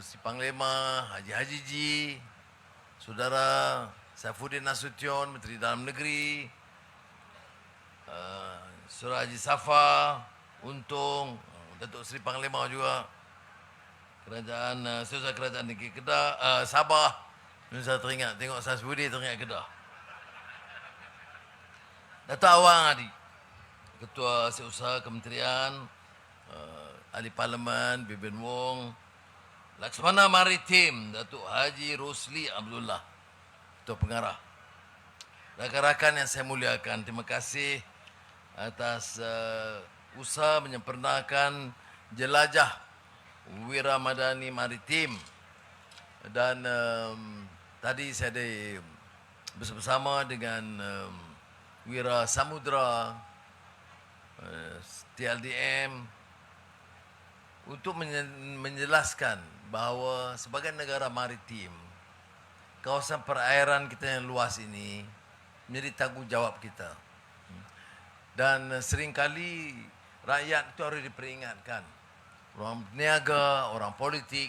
Seri Panglima Haji Haji Ji, Saudara Saifuddin Nasution, Menteri Dalam Negeri, uh, Saudara Haji Safa, Untung, uh, Datuk Seri Panglima juga, Kerajaan, uh, Saudara Kerajaan Negeri Kedah, uh, Sabah, saya teringat, tengok Saifuddin teringat Kedah. Datuk Awang Adi, Ketua Setiausaha Kementerian, uh, Ahli Parlimen, Bibin Wong, Laksmana Maritim, Datuk Haji Rosli Abdullah, Ketua Pengarah. Rakan-rakan yang saya muliakan, terima kasih atas uh, usaha menyempurnakan jelajah Wira Madani Maritim dan um, tadi saya ada bersama dengan um, Wira Samudra uh, TLDM untuk menjelaskan bahawa sebagai negara maritim kawasan perairan kita yang luas ini menjadi tanggungjawab kita. Dan seringkali rakyat itu harus diperingatkan. Orang niaga, orang politik.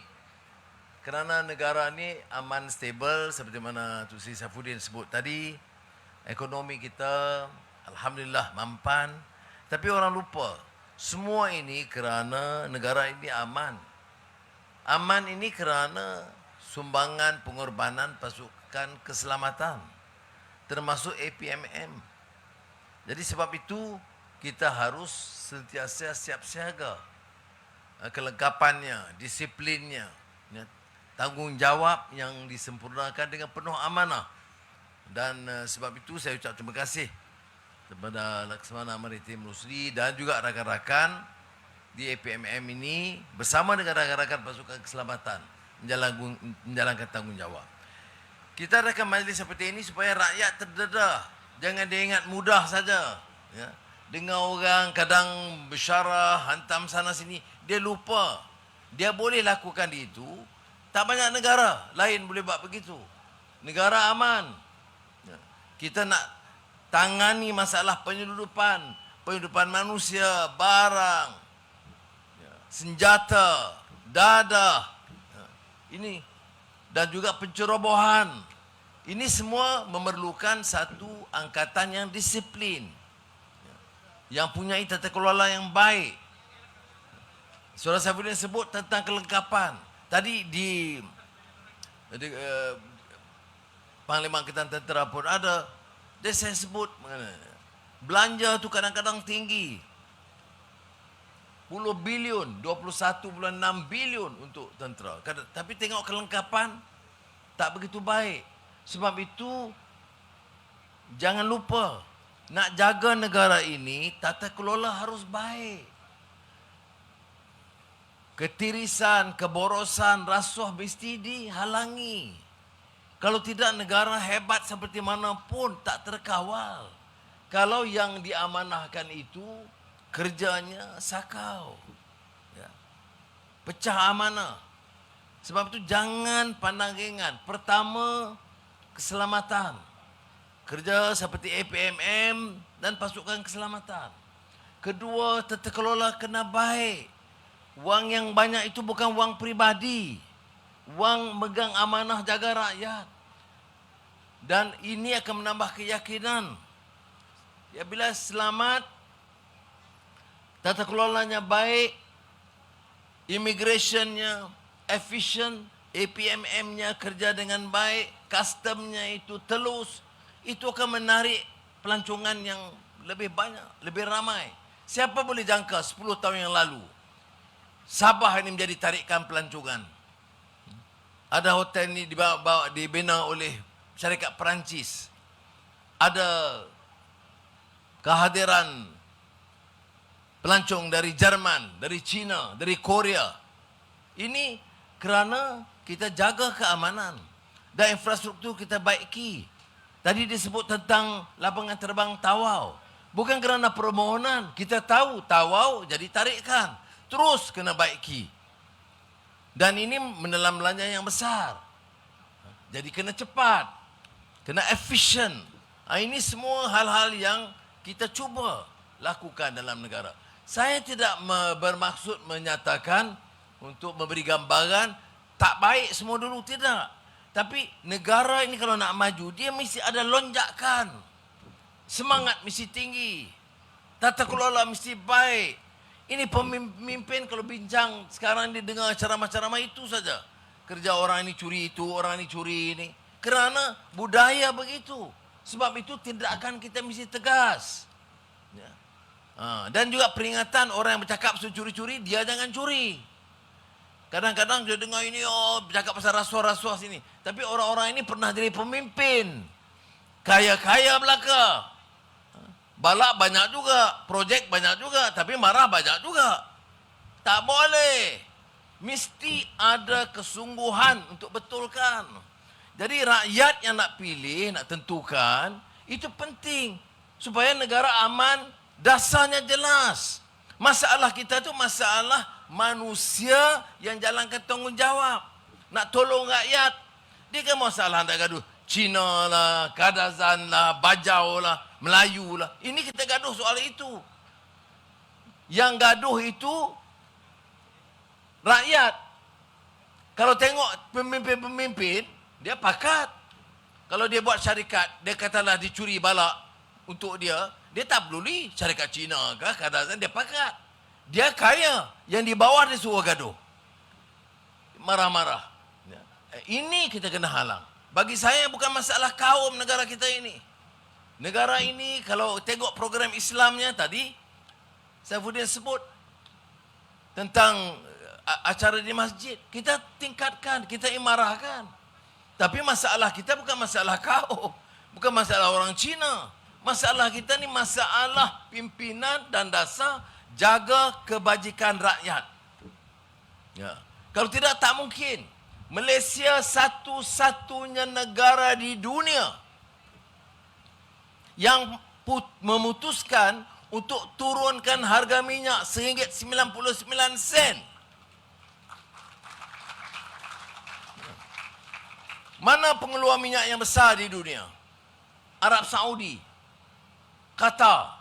Kerana negara ini aman, stable seperti mana Tun Sri Saifuddin sebut tadi. Ekonomi kita Alhamdulillah mampan. Tapi orang lupa. Semua ini kerana negara ini aman. Aman ini kerana sumbangan pengorbanan pasukan keselamatan. Termasuk APMM. Jadi sebab itu kita harus sentiasa siap siaga. Eh, Kelengkapannya, disiplinnya, ya, tanggungjawab yang disempurnakan dengan penuh amanah. Dan uh, sebab itu saya ucap terima kasih kepada Laksamana Maritim Rusli dan juga rakan-rakan di APMM ini bersama dengan rakan-rakan pasukan keselamatan menjalankan, tanggungjawab. Kita adakan majlis seperti ini supaya rakyat terdedah. Jangan dia ingat mudah saja. Ya. Dengar orang kadang bersyarah, hantam sana sini. Dia lupa. Dia boleh lakukan itu. Tak banyak negara lain boleh buat begitu. Negara aman. Ya. Kita nak tangani masalah penyeludupan. Penyeludupan manusia, barang, senjata, dadah. Ya. Ini dan juga pencerobohan. Ini semua memerlukan satu angkatan yang disiplin. Yang punya tata kelola yang baik. Saudara Saifuddin sebut tentang kelengkapan. Tadi di, di uh, Panglima Angkatan Tentera pun ada. Dia saya sebut belanja tu kadang-kadang tinggi. 10 bilion, 21.6 bilion untuk tentera. Tapi tengok kelengkapan tak begitu baik. Sebab itu jangan lupa nak jaga negara ini tata kelola harus baik. Ketirisan, keborosan, rasuah mesti dihalangi. Kalau tidak negara hebat seperti mana pun tak terkawal. Kalau yang diamanahkan itu kerjanya sakau. Ya. Pecah amanah. Sebab itu jangan pandang ringan. Pertama, keselamatan. Kerja seperti APMM dan pasukan keselamatan. Kedua, tata kelola kena baik. Wang yang banyak itu bukan wang pribadi. Wang megang amanah jaga rakyat. Dan ini akan menambah keyakinan. Ya bila selamat, tata kelolanya baik, immigrationnya efficient, APMM-nya kerja dengan baik, customnya itu telus, itu akan menarik pelancongan yang lebih banyak, lebih ramai. Siapa boleh jangka 10 tahun yang lalu Sabah ini menjadi tarikan pelancongan. Ada hotel ini dibawa, bawa, dibina oleh syarikat Perancis. Ada kehadiran pelancong dari Jerman, dari China, dari Korea. Ini kerana kita jaga keamanan dan infrastruktur kita baiki. Tadi disebut tentang lapangan terbang Tawau. Bukan kerana permohonan. Kita tahu Tawau jadi tarikan. Terus kena baiki. Dan ini menelan belanja yang besar. Jadi kena cepat. Kena efisien. Ha, ini semua hal-hal yang kita cuba lakukan dalam negara. Saya tidak bermaksud menyatakan untuk memberi gambaran tak baik semua dulu tidak. Tapi negara ini kalau nak maju dia mesti ada lonjakan. Semangat mesti tinggi. Tata kelola mesti baik. Ini pemimpin kalau bincang sekarang dia dengar ceramah-ceramah itu saja. Kerja orang ini curi itu, orang ini curi ini. Kerana budaya begitu. Sebab itu tindakan kita mesti tegas. Ha, dan juga peringatan orang yang bercakap curi-curi, dia jangan curi. Kadang-kadang dia dengar ini, oh bercakap pasal rasuah-rasuah sini. Tapi orang-orang ini pernah jadi pemimpin. Kaya-kaya belaka. Balak banyak juga, projek banyak juga, tapi marah banyak juga. Tak boleh. Mesti ada kesungguhan untuk betulkan. Jadi rakyat yang nak pilih, nak tentukan, itu penting. Supaya negara aman, dasarnya jelas. Masalah kita itu masalah manusia yang jalankan tanggungjawab. Nak tolong rakyat. Dia kan masalah nak gaduh. Cina lah, Kadazan lah, Bajau lah, Melayu lah. Ini kita gaduh soal itu. Yang gaduh itu rakyat. Kalau tengok pemimpin-pemimpin, dia pakat. Kalau dia buat syarikat, dia katalah dicuri balak untuk dia, dia tak peduli syarikat Cina ke, kadang-kadang dia pakat. Dia kaya, yang di bawah dia suruh gaduh. Marah-marah. Ya. Ini kita kena halang. Bagi saya bukan masalah kaum negara kita ini. Negara ini kalau tengok program Islamnya tadi, Saifuddin sebut tentang acara di masjid. Kita tingkatkan, kita imarahkan. Tapi masalah kita bukan masalah kau. Bukan masalah orang Cina. Masalah kita ni masalah pimpinan dan dasar jaga kebajikan rakyat. Ya. Kalau tidak tak mungkin. Malaysia satu-satunya negara di dunia yang memutuskan untuk turunkan harga minyak seringgit 99 sen. Mana pengeluar minyak yang besar di dunia? Arab Saudi. Qatar.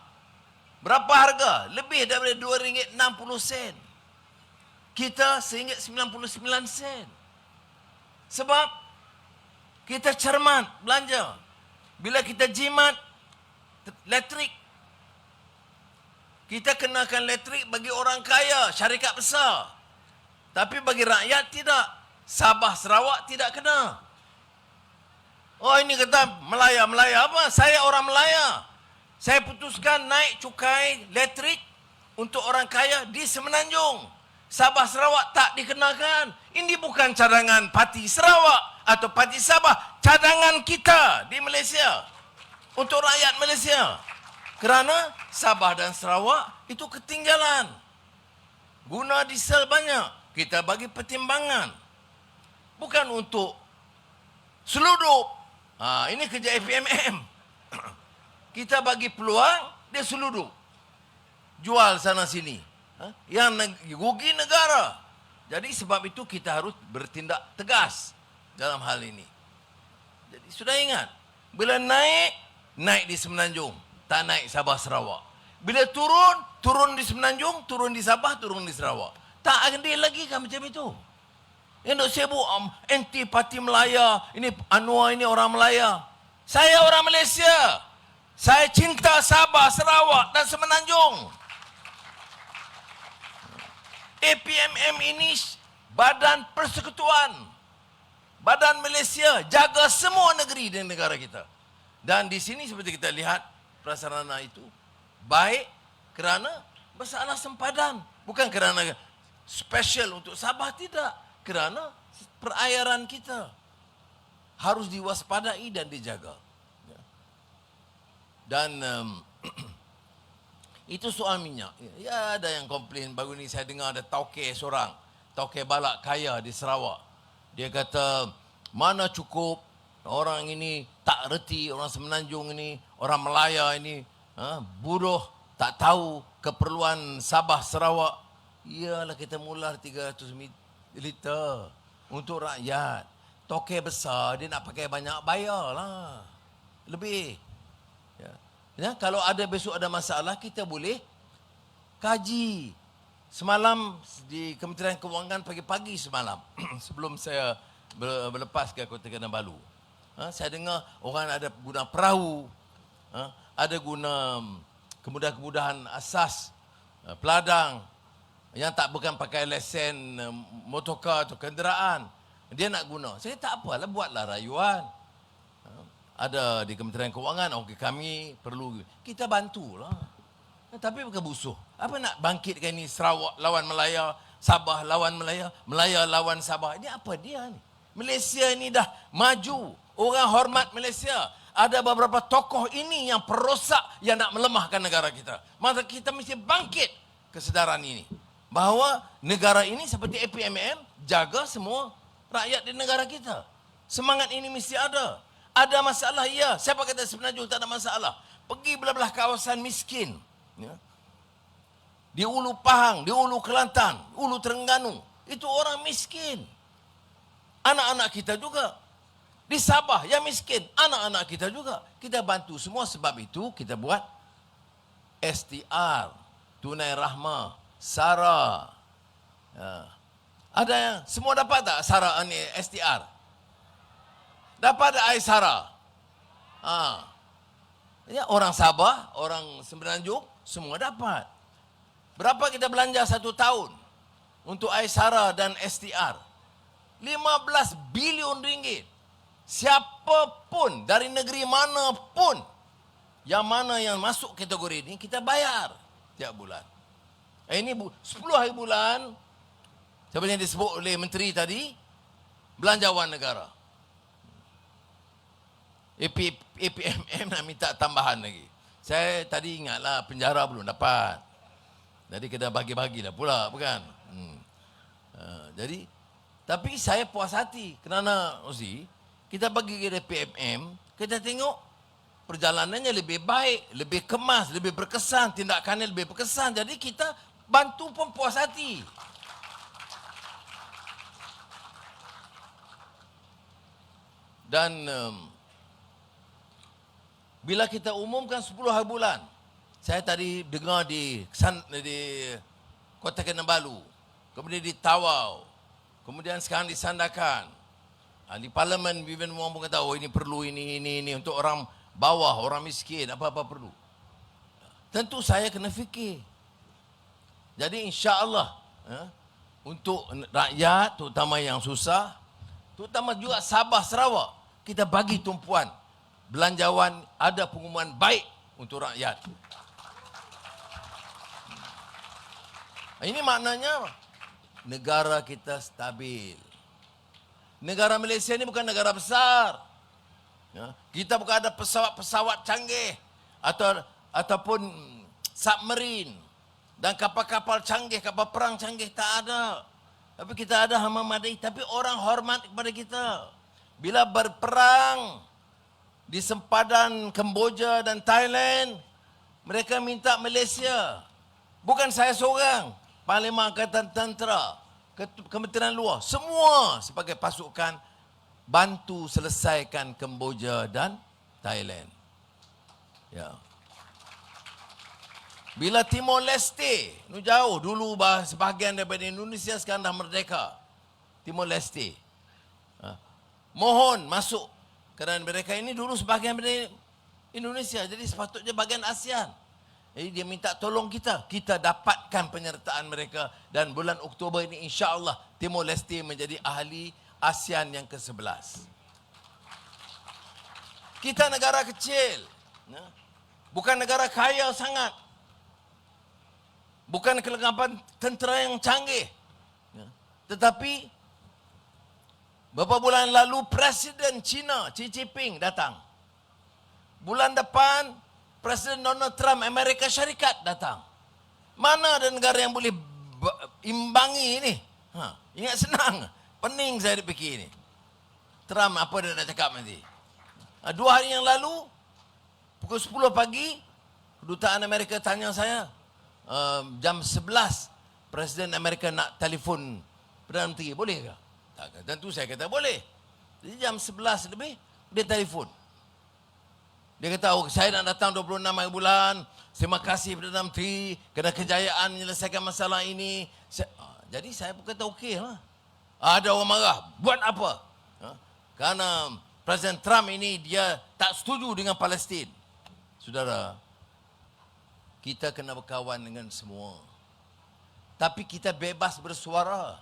Berapa harga? Lebih daripada RM2.60 sen. Kita RM1.99 sen. Sebab kita cermat belanja. Bila kita jimat elektrik. Kita kenakan elektrik bagi orang kaya, syarikat besar. Tapi bagi rakyat tidak. Sabah Sarawak tidak kena. Oh ini kata Melaya, Melaya apa? Saya orang Melaya. Saya putuskan naik cukai elektrik untuk orang kaya di Semenanjung. Sabah Sarawak tak dikenakan. Ini bukan cadangan parti Sarawak atau parti Sabah. Cadangan kita di Malaysia. Untuk rakyat Malaysia. Kerana Sabah dan Sarawak itu ketinggalan. Guna diesel banyak. Kita bagi pertimbangan. Bukan untuk seluruh Ha, ini kerja FMM. Kita bagi peluang, dia seluduk. Jual sana sini. Ha? Yang rugi negara. Jadi sebab itu kita harus bertindak tegas dalam hal ini. Jadi sudah ingat, bila naik, naik di Semenanjung. Tak naik Sabah Sarawak. Bila turun, turun di Semenanjung, turun di Sabah, turun di Sarawak. Tak ada lagi kan macam itu. Yang nak sibuk um, anti parti Melaya. Ini Anwar ini orang Melaya. Saya orang Malaysia. Saya cinta Sabah, Sarawak dan Semenanjung. APMM ini badan persekutuan. Badan Malaysia jaga semua negeri di negara kita. Dan di sini seperti kita lihat prasarana itu baik kerana masalah sempadan. Bukan kerana special untuk Sabah tidak kerana perairan kita harus diwaspadai dan dijaga. Ya. Dan um, itu soal minyak. Ya ada yang komplain baru ni saya dengar ada tauke seorang, tauke balak kaya di Sarawak. Dia kata mana cukup orang ini tak reti orang semenanjung ini, orang Melaya ini, ha, buruh tak tahu keperluan Sabah Sarawak. Iyalah kita mula 300 liter untuk rakyat. Toke besar dia nak pakai banyak bayar lah. Lebih. Ya. Kalau ada besok ada masalah kita boleh kaji. semalam di Kementerian Kewangan pagi-pagi semalam sebelum saya ber- berlepas ke Kota Kinabalu. Ha, saya dengar orang ada guna perahu, ha, ada guna mm, kemudahan-kemudahan asas, uh, peladang yang tak bukan pakai lesen uh, motorkar atau kenderaan. Dia nak guna. Saya tak apalah buatlah rayuan. Ada di Kementerian Kewangan, okey kami perlu kita bantulah. Eh, Tapi bukan busuh. Apa nak bangkitkan ni Sarawak lawan Melaya, Sabah lawan Melaya, Melaya lawan Sabah. Ini apa dia ni? Malaysia ni dah maju. Orang hormat Malaysia. Ada beberapa tokoh ini yang perosak yang nak melemahkan negara kita. Maka kita mesti bangkit kesedaran ini. Bahawa negara ini seperti APMM jaga semua rakyat di negara kita. Semangat ini mesti ada. Ada masalah, ya. Siapa kata sebenarnya tak ada masalah? Pergi belah-belah kawasan miskin. Ya. Di Ulu Pahang, di Ulu Kelantan, Ulu Terengganu. Itu orang miskin. Anak-anak kita juga. Di Sabah yang miskin, anak-anak kita juga. Kita bantu semua sebab itu kita buat STR, Tunai Rahmah, SARA. Ya. Ada yang semua dapat tak SARA ni STR? Dapat tak air SARA? Ha. Ya, orang Sabah, orang Semenanjung, semua dapat. Berapa kita belanja satu tahun untuk air SARA dan STR? 15 bilion ringgit. Siapapun dari negeri mana pun yang mana yang masuk kategori ini kita bayar tiap bulan. Eh, ini bu- 10 hari bulan seperti yang disebut oleh menteri tadi belanjawan negara. AP, APMM nak minta tambahan lagi. Saya tadi ingatlah penjara belum dapat. Jadi kena bagi-bagilah pula, bukan? Hmm. Uh, jadi, tapi saya puas hati. Kerana, Uzi, kita bagi ke PMM, kita tengok perjalanannya lebih baik, lebih kemas, lebih berkesan, tindakannya lebih berkesan. Jadi kita bantu pun puas hati. Dan um, bila kita umumkan 10 hari bulan, saya tadi dengar di San, di Kota Kinabalu, kemudian di Tawau, kemudian sekarang di Sandakan. Ha, Di parlimen Vivian Wong pun kata, oh ini perlu ini, ini, ini untuk orang bawah, orang miskin, apa-apa perlu. Tentu saya kena fikir. Jadi insya Allah ya, untuk rakyat, terutama yang susah, terutama juga Sabah Sarawak, kita bagi tumpuan belanjawan ada pengumuman baik untuk rakyat. Ini maknanya negara kita stabil. Negara Malaysia ini bukan negara besar. Ya, kita bukan ada pesawat-pesawat canggih atau ataupun submarine dan kapal-kapal canggih, kapal perang canggih tak ada. Tapi kita ada hama madai, tapi orang hormat kepada kita. Bila berperang di sempadan Kemboja dan Thailand, mereka minta Malaysia. Bukan saya seorang, Panglima Angkatan Tentera, Kementerian Luar, semua sebagai pasukan bantu selesaikan Kemboja dan Thailand. Ya. Bila Timor Leste, nu jauh dulu bah, sebahagian daripada Indonesia sekarang dah merdeka. Timor Leste. Ha. Mohon masuk kerana mereka ini dulu sebahagian daripada Indonesia. Jadi sepatutnya bagian ASEAN. Jadi dia minta tolong kita. Kita dapatkan penyertaan mereka. Dan bulan Oktober ini insya Allah Timor Leste menjadi ahli ASEAN yang ke-11. Kita negara kecil. ya. Bukan negara kaya sangat. Bukan kelengkapan tentera yang canggih. Ya. Tetapi beberapa bulan lalu Presiden China Xi Jinping datang. Bulan depan Presiden Donald Trump Amerika Syarikat datang. Mana ada negara yang boleh ba- imbangi ini? Ha, ingat senang. Pening saya fikir ini. Trump apa dia nak cakap nanti? Ha, dua hari yang lalu, pukul 10 pagi, kedutaan Amerika tanya saya, uh, jam 11, Presiden Amerika nak telefon Perdana Menteri, boleh ke? Tentu saya kata boleh. Jadi jam 11 lebih, dia telefon. Dia kata, oh, saya nak datang 26 hari bulan. Terima kasih Perdana Menteri kerana kejayaan menyelesaikan masalah ini. Saya, ah, jadi saya pun kata okey lah. Ada orang marah. Buat apa? Ha? Kerana Presiden Trump ini dia tak setuju dengan Palestin. Saudara, kita kena berkawan dengan semua. Tapi kita bebas bersuara.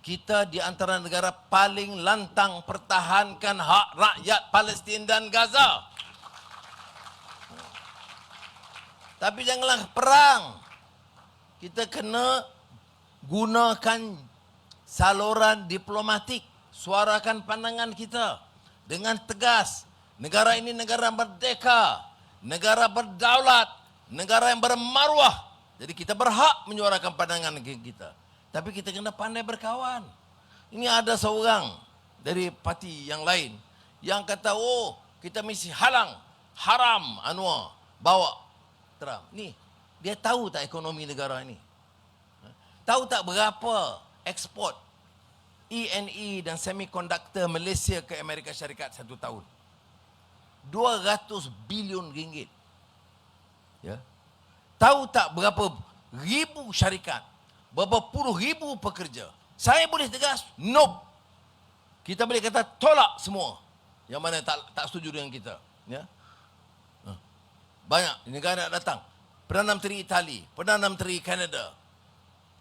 Kita di antara negara paling lantang pertahankan hak rakyat Palestin dan Gaza. Tapi janganlah perang. Kita kena gunakan saluran diplomatik. Suarakan pandangan kita dengan tegas. Negara ini negara merdeka. Negara berdaulat. Negara yang bermaruah. Jadi kita berhak menyuarakan pandangan kita. Tapi kita kena pandai berkawan. Ini ada seorang dari parti yang lain yang kata, oh kita mesti halang haram Anwar bawa Trump. Ni, dia tahu tak ekonomi negara ini? Tahu tak berapa ekspor ENE dan semiconductor Malaysia ke Amerika Syarikat satu tahun? 200 bilion ringgit. Ya. Tahu tak berapa ribu syarikat? Berapa puluh ribu pekerja? Saya boleh tegas, no. Kita boleh kata tolak semua. Yang mana tak tak setuju dengan kita. Ya. Banyak negara datang. Perdana Menteri Itali, Perdana Menteri Kanada,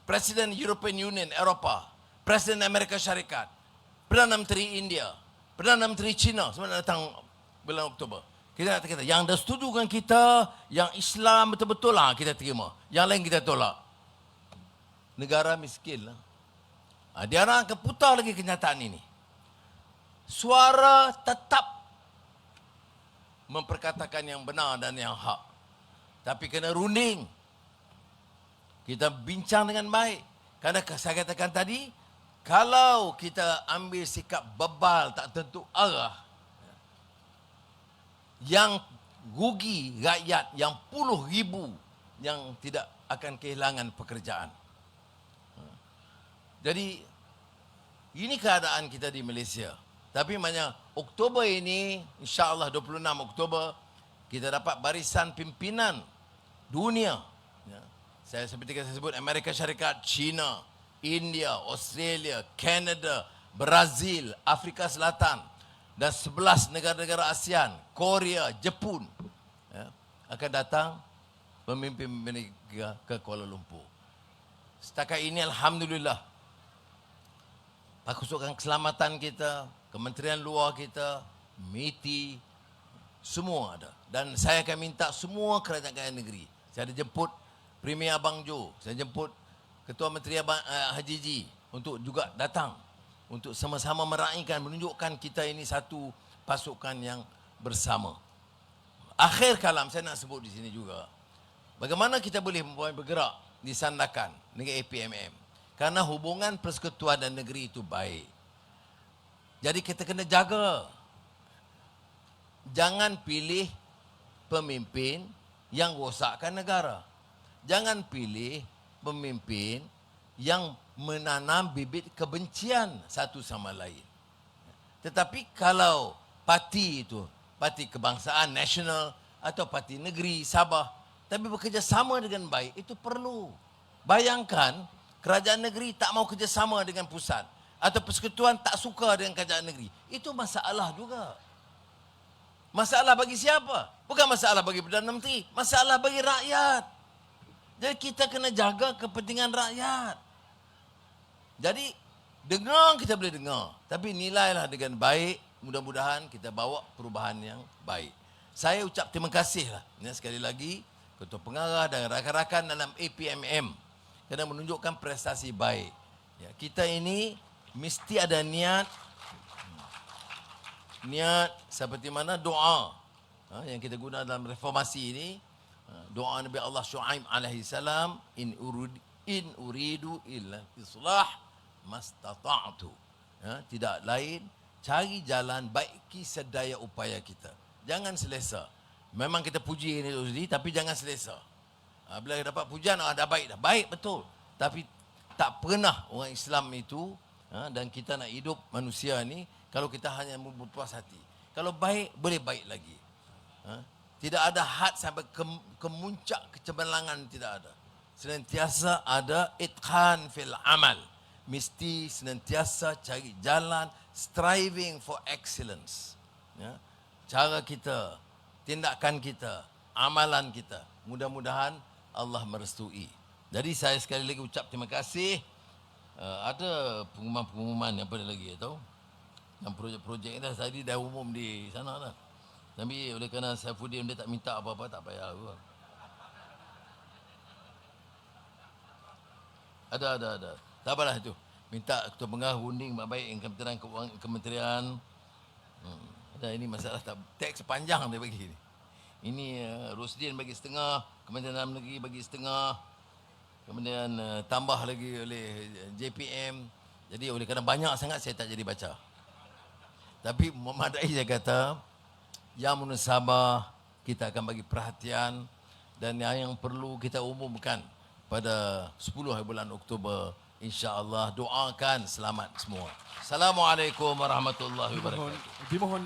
Presiden European Union Eropah, Presiden Amerika Syarikat, Perdana Menteri India, Perdana Menteri China semua datang bulan Oktober. Kita nak kata yang dah setuju dengan kita, yang Islam betul-betul lah kita terima. Yang lain kita tolak. Negara miskin lah. Ha, dia orang akan putar lagi kenyataan ini. Suara tetap memperkatakan yang benar dan yang hak. Tapi kena runding. Kita bincang dengan baik. Karena saya katakan tadi, kalau kita ambil sikap bebal tak tentu arah, yang rugi rakyat yang puluh ribu yang tidak akan kehilangan pekerjaan. Jadi, ini keadaan kita di Malaysia. Tapi maknanya Oktober ini, insya Allah 26 Oktober, kita dapat barisan pimpinan dunia. Ya. Saya seperti yang saya sebut, Amerika Syarikat, China, India, Australia, Canada, Brazil, Afrika Selatan, dan 11 negara-negara ASEAN, Korea, Jepun, ya, akan datang pemimpin negara ke Kuala Lumpur. Setakat ini, Alhamdulillah, pasukan keselamatan kita, Kementerian Luar kita, MITI, semua ada. Dan saya akan minta semua kerajaan negeri. Saya ada jemput Premier Abang Jo, saya jemput Ketua Menteri Abang, uh, Haji Ji untuk juga datang untuk sama-sama meraihkan, menunjukkan kita ini satu pasukan yang bersama. Akhir kalam saya nak sebut di sini juga. Bagaimana kita boleh bergerak di Sandakan dengan APMM? Karena hubungan persekutuan dan negeri itu baik. Jadi kita kena jaga. Jangan pilih pemimpin yang rosakkan negara. Jangan pilih pemimpin yang menanam bibit kebencian satu sama lain. Tetapi kalau parti itu, parti kebangsaan nasional atau parti negeri Sabah, tapi bekerjasama dengan baik, itu perlu. Bayangkan kerajaan negeri tak mau kerjasama dengan pusat atau persekutuan tak suka dengan kerajaan negeri. Itu masalah juga. Masalah bagi siapa? Bukan masalah bagi Perdana Menteri. Masalah bagi rakyat. Jadi kita kena jaga kepentingan rakyat. Jadi dengar kita boleh dengar. Tapi nilailah dengan baik. Mudah-mudahan kita bawa perubahan yang baik. Saya ucap terima kasih lah. Ini sekali lagi. Ketua Pengarah dan rakan-rakan dalam APMM. Kerana menunjukkan prestasi baik. Ya, kita ini mesti ada niat niat seperti mana doa. Ha, yang kita guna dalam reformasi ini ha, doa Nabi Allah Shu'aib alaihi salam in urid in uridu illa islah mastata'tu. Ha, tidak lain cari jalan baiki sedaya upaya kita. Jangan selesa. Memang kita puji ini tapi jangan selesa bila dapat pujian ah dah baik dah baik betul tapi tak pernah orang Islam itu ha, dan kita nak hidup manusia ni kalau kita hanya berpuas hati. Kalau baik boleh baik lagi. Ha? Tidak ada had sampai ke, ke muncak kecemerlangan tidak ada. Senantiasa ada itqan fil amal. Mesti senantiasa cari jalan striving for excellence. Ya. Cara kita, tindakan kita, amalan kita. Mudah-mudahan Allah merestui. Jadi saya sekali lagi ucap terima kasih. Uh, ada pengumuman-pengumuman apa lagi tahu? Yang projek-projek dah tadi dah umum di sana dah. Tapi oleh kerana Saifuddin dia tak minta apa-apa tak payah aku. Ada ada ada. Tak apalah itu. Minta ketua pengarah runding baik yang kementerian kementerian. Hmm. Ada ini masalah tak teks panjang dia bagi ni. Ini uh, Rosdin bagi setengah, Kementerian Dalam Negeri bagi setengah. Kemudian uh, tambah lagi oleh JPM. Jadi oleh kerana banyak sangat saya tak jadi baca. Tapi Muhammad saya kata yang munasabah kita akan bagi perhatian dan yang, yang perlu kita umumkan pada 10 hari bulan Oktober insya-Allah doakan selamat semua. Assalamualaikum warahmatullahi wabarakatuh. Dimohon, dimohon